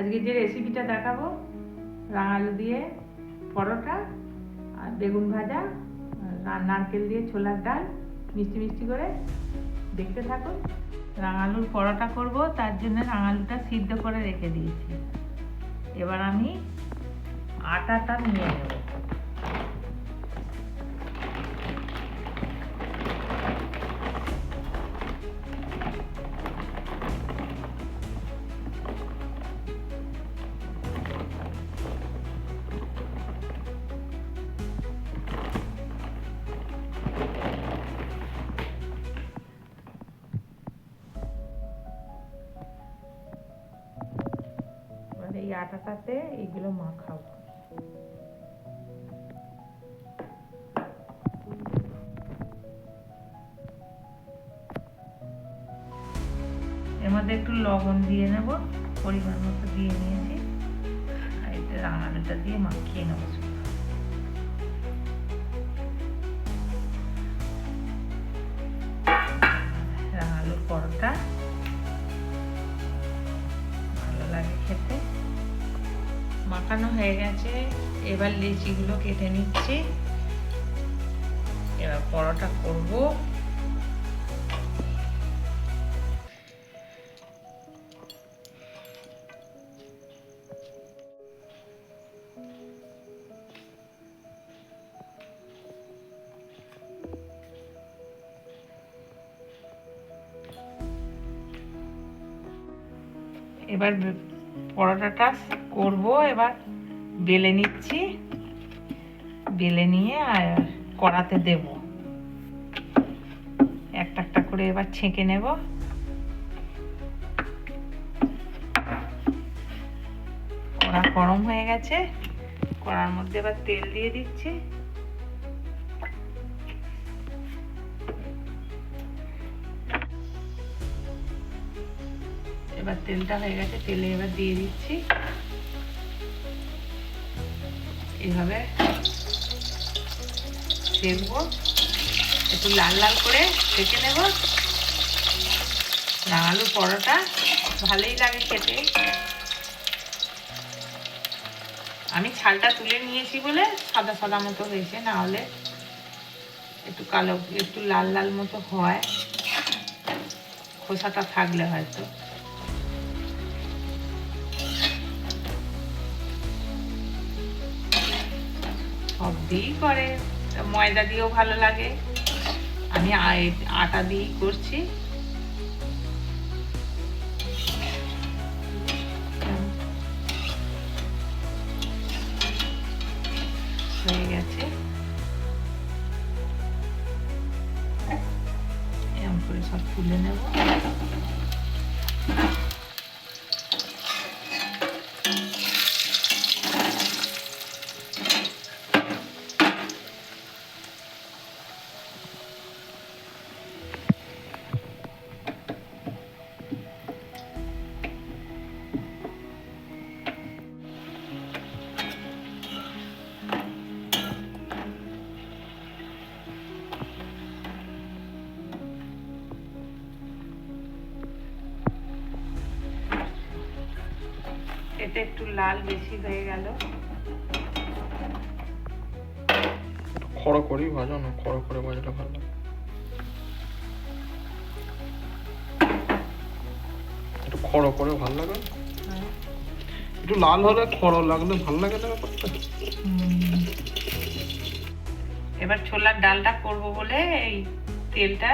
আজকে যে রেসিপিটা দেখাবো, রাঙালু দিয়ে পরোটা আর বেগুন ভাজা নারকেল দিয়ে ছোলার ডাল, মিষ্টি মিষ্টি করে দেখতে থাকুন। রাঙালুর পরোটা করব, তার জন্য রাঙালুটা সিদ্ধ করে রেখে দিয়েছি। এবার আমি আটাটা নিয়ে নেব। আটাটাতে এগুলো মাখাবো। এর মধ্যে একটু লবণ দিয়ে নেব, পরিমাণ মতো দিয়ে নিয়েছি। আর এটা রাঙানোটা দিয়ে মাখিয়ে নেব। মাখানো হয়ে গেছে। এবার লিচিগুলো কেটে নিচ্ছি। এবার পরোটা করব। এবার পরোটাটা করব, এবার বেলে নিচ্ছি। বেলে নিয়ে আর কড়াতে দেব। একটা একটা করে এবার ছেঁকে নেব। কড়া গরম হয়ে গেছে। কড়ার মধ্যে এবার তেল দিয়ে দিচ্ছি। এবার তেলটা হয়ে গেছে, তেলে এবার দিয়ে দিচ্ছি। এইভাবে সেকবো। একটু লাল লাল করে সেকে নেব। আলু পরোটা ভালোই লাগে খেতে। আমি ছালটা তুলে নিয়েছি বলে সাদা সাদা মতো হয়েছে, না হলে একটু কালো, একটু লাল লাল মতো হয়। খোসাটা থাকলে হয়তো। সব দিয়েই করে। ময়দা দিয়েও ভালো লাগে। আমি আটা দিয়েই করছি। হয়ে গেছে। এরকম করে সব তুলে নেব। এটা একটু লাল বেশি হয়ে গেল। খড় করেই ভাজো না খড় করে ভাজলে ভালো একটু খড় করে ভালো লাগে হ্যাঁ। একটু লাল হলে খড় লাগলে ভালো লাগে না ব্যাপারটা? এবার ছোলার ডালটা করব বলে এই তেলটা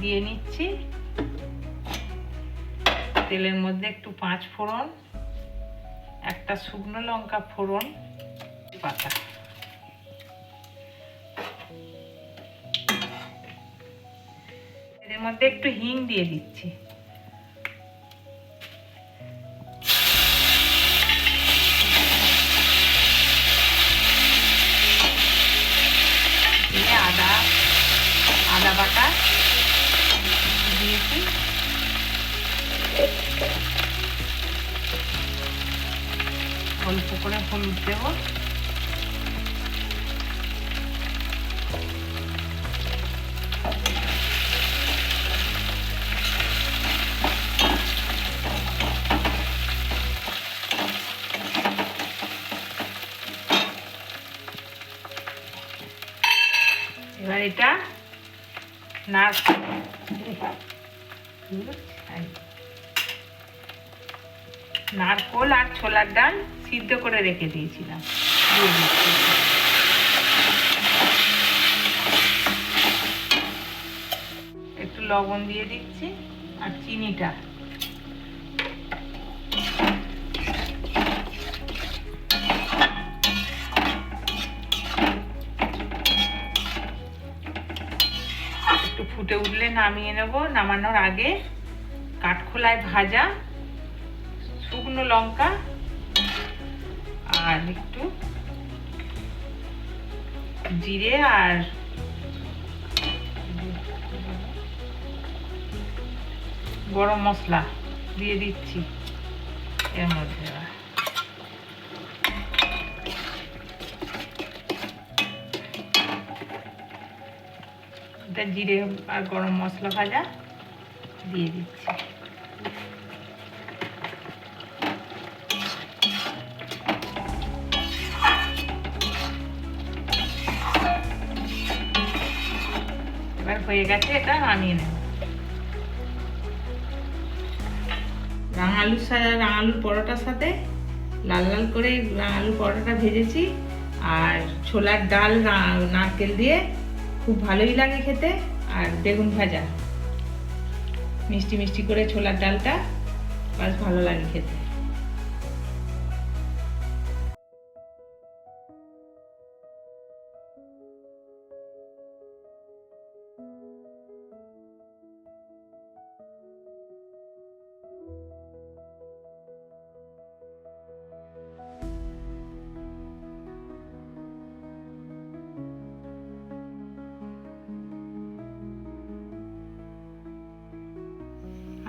দিয়ে নিচ্ছি। তেলের মধ্যে একটু পাঁচ ফোড়ন একটা শুকনো লঙ্কা ফোড়ন পাতা। এর মধ্যে একটু হিং দিয়ে দিচ্ছি। con un poco la pomidoro. এবার এটা নারকোল আর ছোলার ডাল সিদ্ধ করে রেখে দিয়েছিলাম। একটু লবণ দিয়ে দিচ্ছি আর চিনিটা। একটু ফুটে উঠলে নামিয়ে নেব। নামানোর আগে কাঠখোলায় ভাজা শুকনো লঙ্কা আর একটু জিরে আর গরম মশলা দিয়ে দিচ্ছি এর মধ্যে জিরে আর গরম মশলা ভাজা দিয়ে দিচ্ছি। হয়ে গেছে, এটা নামিয়ে নেব। রাঙালুর সাথে রাঙালুর পরোটার সাথে লাল লাল করে রাঙালুর পরোটাটা ভেজেছি, আর ছোলার ডাল নারকেল দিয়ে খুব ভালোই লাগে খেতে, আর বেগুন ভাজা। মিষ্টি মিষ্টি করে ছোলার ডালটা বেশ ভালো লাগে খেতে।